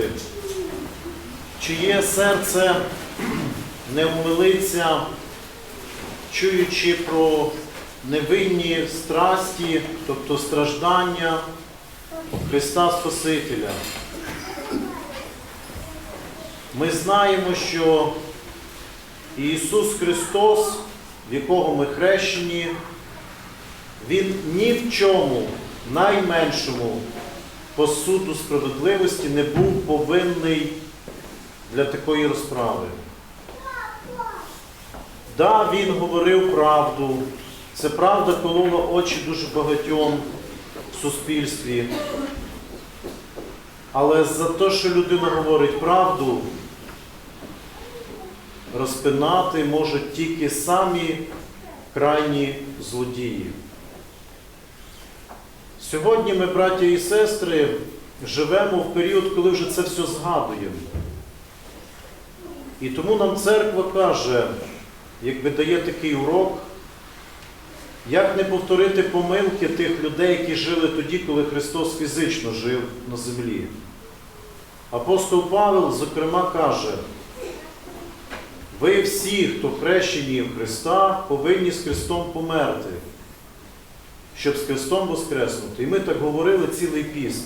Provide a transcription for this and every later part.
сестри, чиє серце не умилиться, чуючи про невинні страсті, тобто страждання Христа Спасителя. Ми знаємо, що Ісус Христос, в якого ми хрещені, Він ні в чому найменшому по суду справедливості не був повинний для такої розправи. Да, він говорив правду. Це правда колола очі дуже багатьом в суспільстві. Але за те, що людина говорить правду, розпинати можуть тільки самі крайні злодії. Сьогодні ми, браття і сестри, живемо в період, коли вже це все згадуємо. І тому нам церква каже, якби дає такий урок, як не повторити помилки тих людей, які жили тоді, коли Христос фізично жив на землі. Апостол Павел, зокрема, каже, ви всі, хто хрещені в Христа, повинні з Христом померти, щоб з Христом воскреснути. І ми так говорили цілий піст.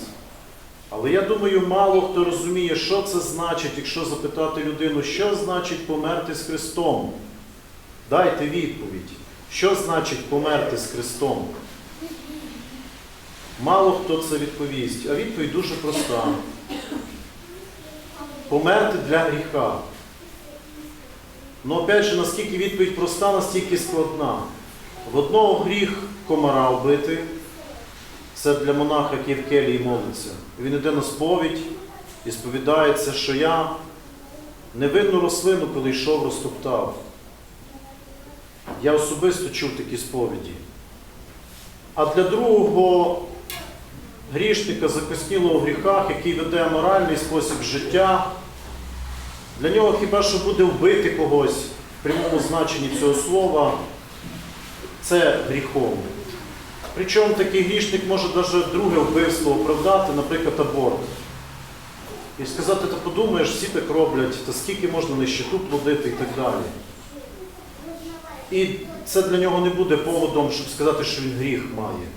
Але я думаю, мало хто розуміє, що це значить, якщо запитати людину, що значить померти з Христом. Дайте відповідь. Що значить померти з Христом? Мало хто це відповість, а відповідь дуже проста. Померти для гріха. Ну, опять же, наскільки відповідь проста, настільки складна. В одного гріх комара вбити, це для монаха, який в келії молиться. Він йде на сповідь і сповідається, що я невинну рослину, коли йшов, розтоптав. Я особисто чув такі сповіді. А для другого грішника, закоснілого в гріхах, який веде аморальний спосіб життя, для нього хіба що буде вбити когось в прямому значенні цього слова, це гріхом. Причому такий грішник може навіть друге вбивство оправдати, наприклад, аборт. І сказати, та подумаєш, всі так роблять, та скільки можна нищету плодити і так далі. І це для нього не буде поводом, щоб сказати, що він гріх має.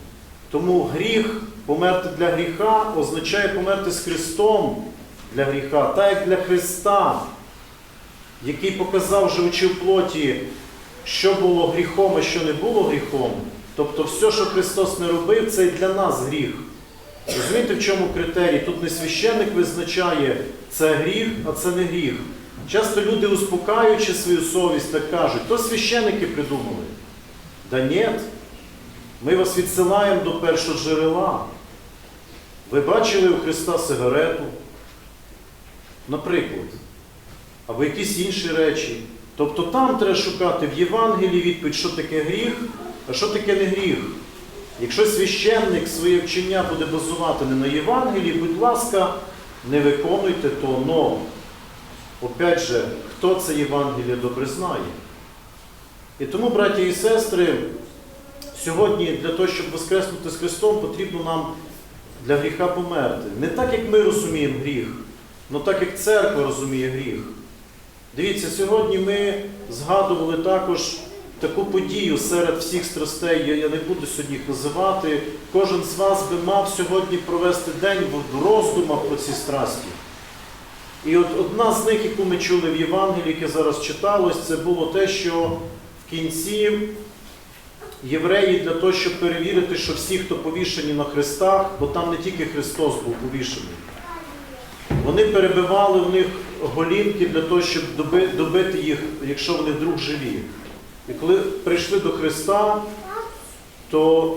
Тому гріх, померти для гріха, означає померти з Христом для гріха, так як для Христа, який показав, живучи в плоті, що було гріхом, а що не було гріхом. Тобто все, що Христос не робив, це і для нас гріх. Розумієте, в чому критерій? Тут не священник визначає, це гріх, а це не гріх. Часто люди, успокаюючи свою совість, так кажуть, то священники придумали. Да ні, ми вас відсилаємо до першого джерела. Ви бачили у Христа сигарету, наприклад, або якісь інші речі. Тобто там треба шукати в Євангелії відповідь, що таке гріх, а що таке не гріх. Якщо священник своє вчення буде базувати не на Євангелії, будь ласка, не виконуйте то, но, опять же, хто це Євангеліє добре знає. І тому, браті і сестри, сьогодні для того, щоб воскреснути з Христом, потрібно нам для гріха померти. Не так, як ми розуміємо гріх, але так, як церква розуміє гріх. Дивіться, сьогодні ми згадували також таку подію серед всіх страстей, я, не буду сьогодні їх називати. Кожен з вас би мав сьогодні провести день в роздумах про ці страсті. І от одна з них, яку ми чули в Євангелії, яке зараз читалось, це було те, що в кінці євреї для того, щоб перевірити, що всі, хто повішені на хрестах, бо там не тільки Христос був повішений, вони перебивали в них голінки для того, щоб доби- добити їх, якщо вони вдруг живі. І коли прийшли до Христа, то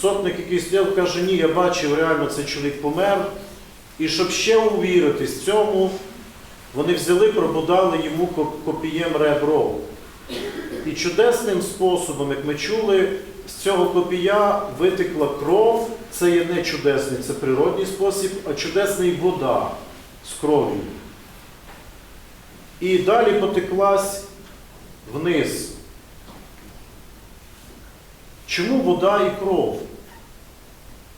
сотник, який стояв, каже, ні, я бачив, реально цей чоловік помер. І щоб ще увіритись цьому, вони взяли, пробудали йому копієм ребро. І чудесним способом, як ми чули, з цього копія витекла кров. Це є не чудесний, це природній спосіб, а чудесний вода з кров'ю. І далі потеклась вниз. Чому вода і кров?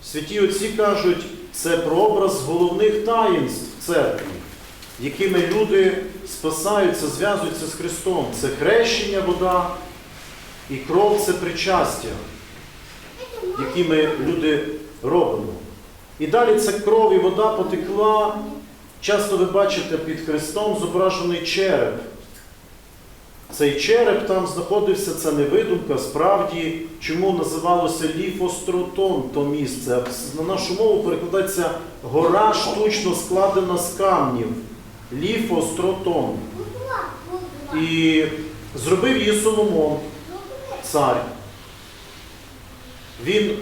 Святі отці кажуть, це прообраз головних таїнств в церкві, якими люди спасаються, зв'язуються з Христом. Це хрещення, вода і кров це причастя, які люди робимо. І далі ця кров і вода потекла. Часто ви бачите під Христом зображений череп. Цей череп там знаходився, це не видумка, справді, чому називалося ліфостротон то місце. На нашу мову перекладається гора штучно складена з камнів. Ліфостротон. І зробив її Соломон, цар. Він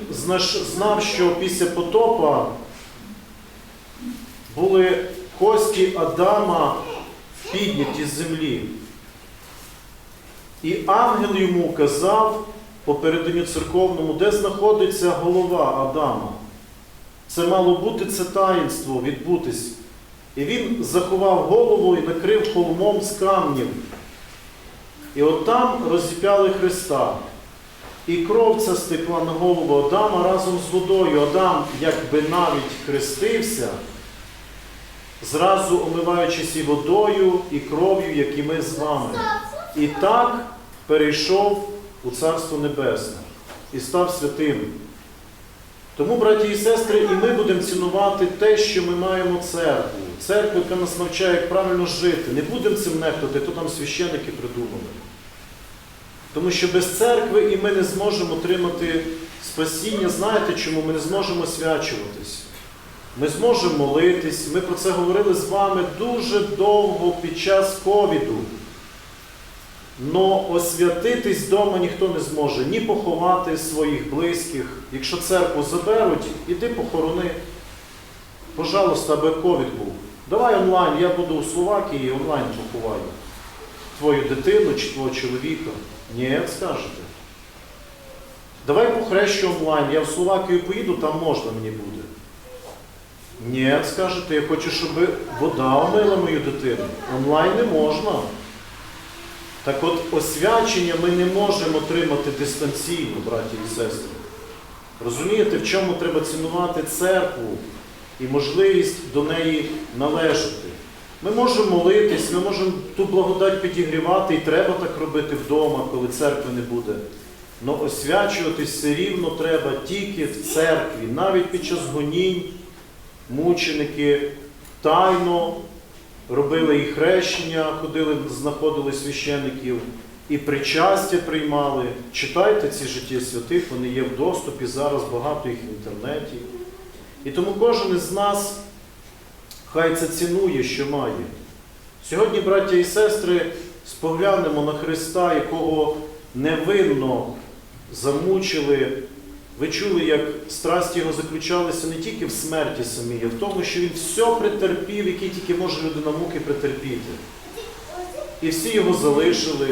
знав, що після потопа були кості Адама підняті з землі. І ангел йому казав по переданню церковному, де знаходиться голова Адама. Це мало бути це таїнство, відбутись. І він заховав голову і накрив холмом з камнів. І от там розіп'яли Христа. І кров ця стекла на голову Адама разом з водою. Адам, якби навіть хрестився, зразу омиваючись і водою, і кров'ю, як і ми з вами. І так перейшов у Царство Небесне і став святим. Тому, браті і сестри, і ми будемо цінувати те, що ми маємо церкву. Церкву, яка нас навчає, як правильно жити. Не будемо цим нехтувати, то там священники придумали. Тому що без церкви і ми не зможемо отримати спасіння. Знаєте чому? Ми не зможемо свячуватись. Ми зможемо молитись. Ми про це говорили з вами дуже довго під час ковіду. Но освятитись вдома ніхто не зможе, ні поховати своїх близьких. Якщо церкву заберуть, іди похорони. Пожалуйста, аби ковід був. Давай онлайн, я буду у Словакії, онлайн поховаю. Твою дитину чи твого чоловіка. Ні, скажете. Давай похрещу онлайн, я в Словакію поїду, там можна мені буде. Ні, скажете, я хочу, щоб вода омила мою дитину. Онлайн не можна. Так от освячення ми не можемо отримати дистанційно, браті і сестри. Розумієте, в чому треба цінувати церкву і можливість до неї належати. Ми можемо молитись, ми можемо ту благодать підігрівати, і треба так робити вдома, коли церкви не буде. Але освячуватись все рівно треба тільки в церкві, навіть під час гонінь, мученики тайно робили і хрещення, ходили, знаходили священиків, і причастя приймали. Читайте ці життя святих, вони є в доступі, зараз багато їх в інтернеті. І тому кожен із нас хай це цінує, що має. Сьогодні, браття і сестри, споглянемо на Христа, якого невинно замучили. Ви чули, як страсті його заключалися не тільки в смерті самій, а в тому, що він все претерпів, який тільки може людина муки претерпіти. І всі його залишили,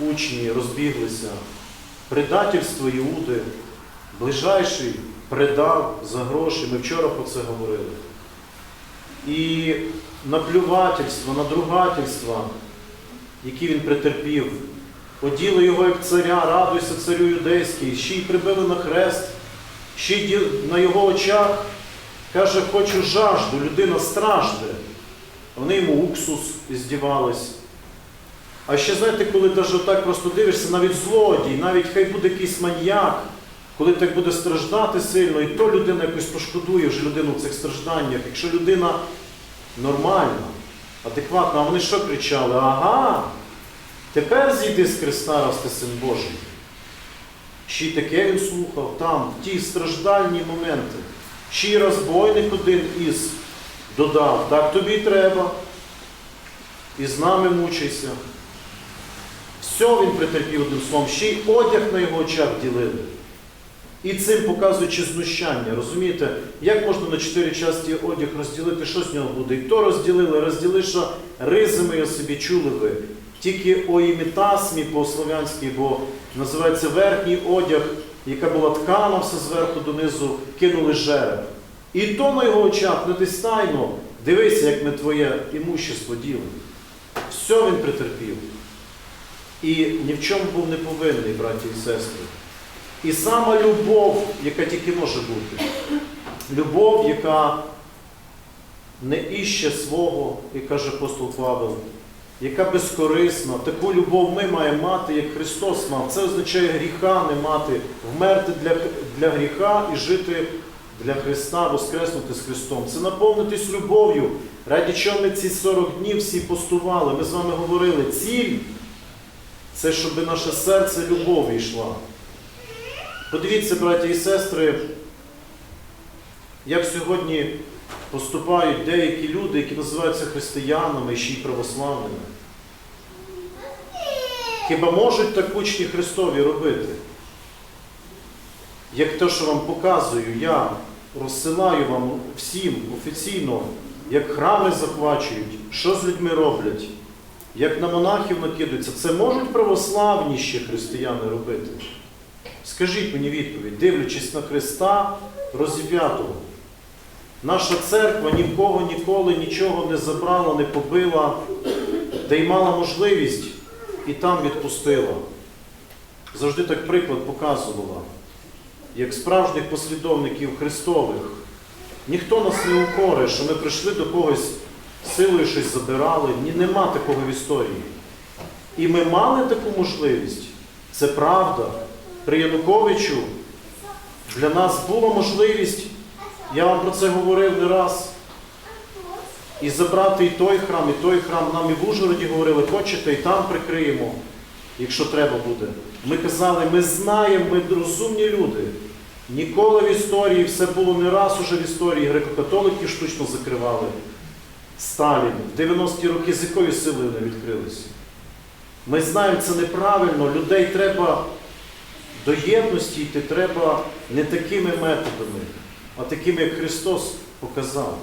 учні, розбіглися. Предательство Іуди, ближайший предав за гроші. Ми вчора про це говорили. І наплювательство, надругательства, які він претерпів. Оділи його як царя, радуйся царю юдейський, ще й прибили на хрест, ще й на його очах каже, хочу жажду, людина стражде. Вони йому уксус здівались. А ще знаєте, коли навіть так просто дивишся, навіть злодій, навіть хай буде якийсь маньяк, коли так буде страждати сильно, і то людина якось пошкодує вже людину в цих стражданнях. Якщо людина нормальна, адекватна, а вони що кричали? Ага, тепер зійди з Христа, раз ти син Божий. Ще й таке він слухав там, в ті страждальні моменти. Ще й розбойник один із додав, так тобі треба. І з нами мучайся. Все він претерпів одним словом, ще й одяг на його очах ділили. І цим показуючи знущання, розумієте, як можна на чотири часті одяг розділити, що з нього буде? І то розділили, розділи, що ризами собі чули ви. Тільки оімітасмі по-слов'янськи, бо називається верхній одяг, яка була ткана все зверху донизу, кинули жереб. І то на його очах не десь тайно, дивися, як ми твоє імущество ділимо. Все він претерпів. І ні в чому був не повинний, браті і сестри. І сама любов, яка тільки може бути, любов, яка не іще свого, як каже апостол Павел, яка безкорисна, таку любов ми маємо мати, як Христос мав. Це означає гріха не мати, вмерти для, для гріха і жити для Христа, воскреснути з Христом. Це наповнитись любов'ю. Раді чого ми ці 40 днів всі постували. Ми з вами говорили, ціль це щоб наше серце любові йшла. Подивіться, браті і сестри, як сьогодні поступають деякі люди, які називаються християнами ще й православними. Хіба можуть так учні Христові робити? Як те, що вам показую, я розсилаю вам всім офіційно, як храми захвачують, що з людьми роблять, як на монахів накидаються, це можуть православні ще християни робити? Скажіть мені відповідь, дивлячись на Христа розіп'ятого. Наша церква ні в кого ніколи нічого не забрала, не побила, де й мала можливість і там відпустила. Завжди так приклад показувала, як справжніх послідовників Христових. Ніхто нас не укоре, що ми прийшли до когось силою щось забирали. Ні, нема такого в історії. І ми мали таку можливість. Це правда. При Януковичу для нас була можливість, я вам про це говорив не раз, і забрати і той храм, і той храм. Нам і в Ужгороді говорили, хочете, і там прикриємо, якщо треба буде. Ми казали, ми знаємо, ми розумні люди. Ніколи в історії, все було не раз уже в історії, греко-католики штучно закривали. Сталін в 90-ті роки з якою силою не відкрилися. Ми знаємо, це неправильно. Людей треба до єдності йти треба не такими методами, а такими, як Христос показав.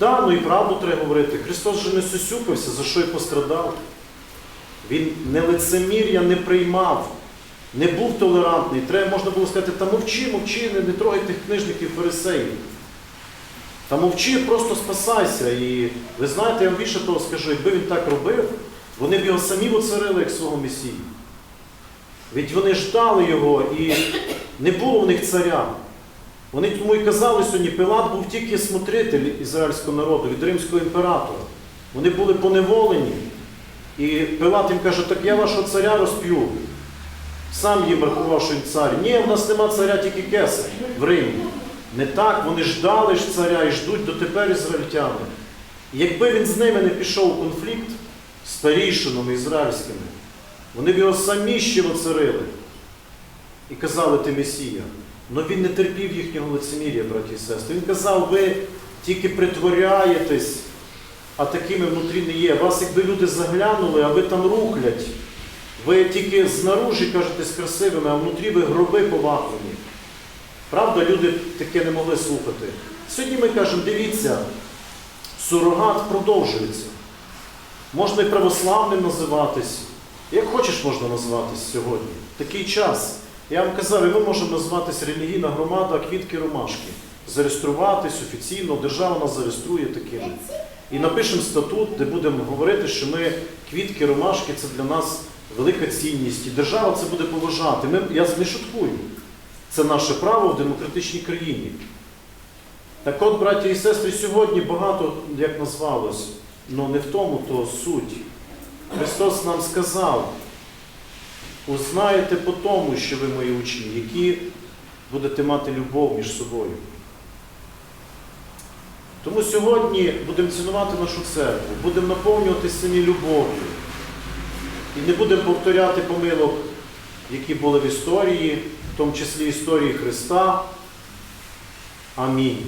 Да, ну і правду треба говорити. Христос же не сусюкався, за що й пострадав. Він не лицемір'я не приймав, не був толерантний. Треба можна було сказати, та мовчи, мовчи, не, не трогай тих книжників фарисеїв. Та мовчи, просто спасайся. І ви знаєте, я вам більше того скажу, якби він так робив, вони б його самі воцарили як свого Месії. Ведь вони ждали його і не було в них царя. Вони тому і казали сьогодні, Пилат був тільки смотритель ізраїльського народу від римського імператора. Вони були поневолені. І Пилат їм каже, так я вашого царя розп'ю. Сам їм рахував, що він цар. Ні, в нас нема царя, тільки кесар в Римі. Не так, вони ждали ж царя і ждуть дотепер ізраїльтяни. І якби він з ними не пішов у конфлікт з старійшинами ізраїльськими, вони б його самі ще воцарили і казали, ти Месія. Але він не терпів їхнього лицемір'я, браті і сестри. Він казав, ви тільки притворяєтесь, а такими внутрі не є. Вас, якби люди заглянули, а ви там рухлять. Ви тільки знаружі кажетесь красивими, а внутрі ви гроби повахлені. Правда, люди таке не могли слухати. Сьогодні ми кажемо, дивіться, сурогат продовжується. Можна і православним називатись. Як хочеш можна назватись сьогодні. Такий час. Я вам казав, і ми можемо назватись релігійна громада квітки ромашки. Зареєструватись офіційно, держава нас зареєструє такими. І напишемо статут, де будемо говорити, що ми квітки ромашки це для нас велика цінність. І держава це буде поважати. Ми, я не шуткую. Це наше право в демократичній країні. Так от, браті і сестри, сьогодні багато, як назвалось, але не в тому то суть. Христос нам сказав, узнаєте по тому, що ви мої учні, які будете мати любов між собою. Тому сьогодні будемо цінувати нашу церкву, будемо наповнювати самі любов'ю. І не будемо повторяти помилок, які були в історії, в тому числі історії Христа. Амінь.